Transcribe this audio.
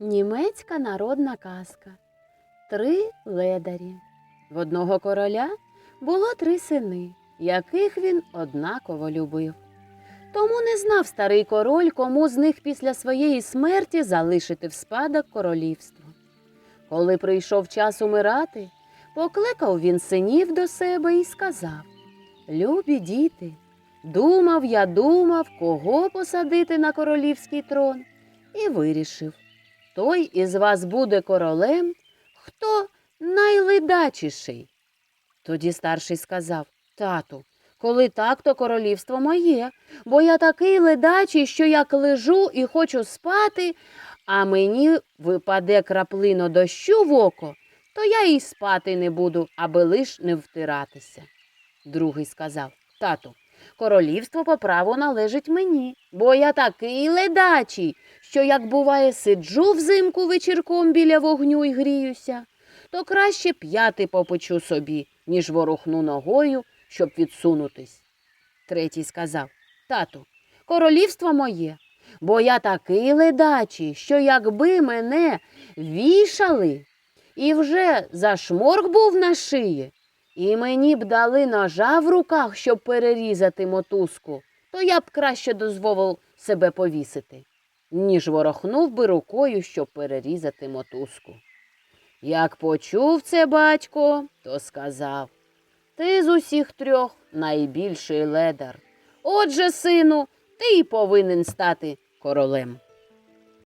Німецька народна казка. Три ледарі. В одного короля було три сини, яких він однаково любив. Тому не знав старий король, кому з них після своєї смерті залишити в спадок королівство. Коли прийшов час умирати, покликав він синів до себе і сказав: Любі діти, думав я думав, кого посадити на королівський трон, і вирішив. Той із вас буде королем, хто найледачіший. Тоді старший сказав Тату, коли так, то королівство моє, бо я такий ледачий, що як лежу і хочу спати, а мені випаде краплино дощу в око, то я і спати не буду, аби лиш не втиратися. Другий сказав Тату, королівство по праву належить мені, бо я такий ледачий, що як буває, сиджу взимку вечірком біля вогню і гріюся, то краще п'яти попечу собі, ніж ворухну ногою, щоб відсунутись. Третій сказав Тату, королівство моє, бо я такий ледачий, що якби мене вішали і вже зашморг був на шиї, і мені б дали ножа в руках, щоб перерізати мотузку, то я б краще дозволив себе повісити, ніж ворохнув би рукою, щоб перерізати мотузку. Як почув це батько, то сказав Ти з усіх трьох найбільший ледар. Отже, сину, ти й повинен стати королем.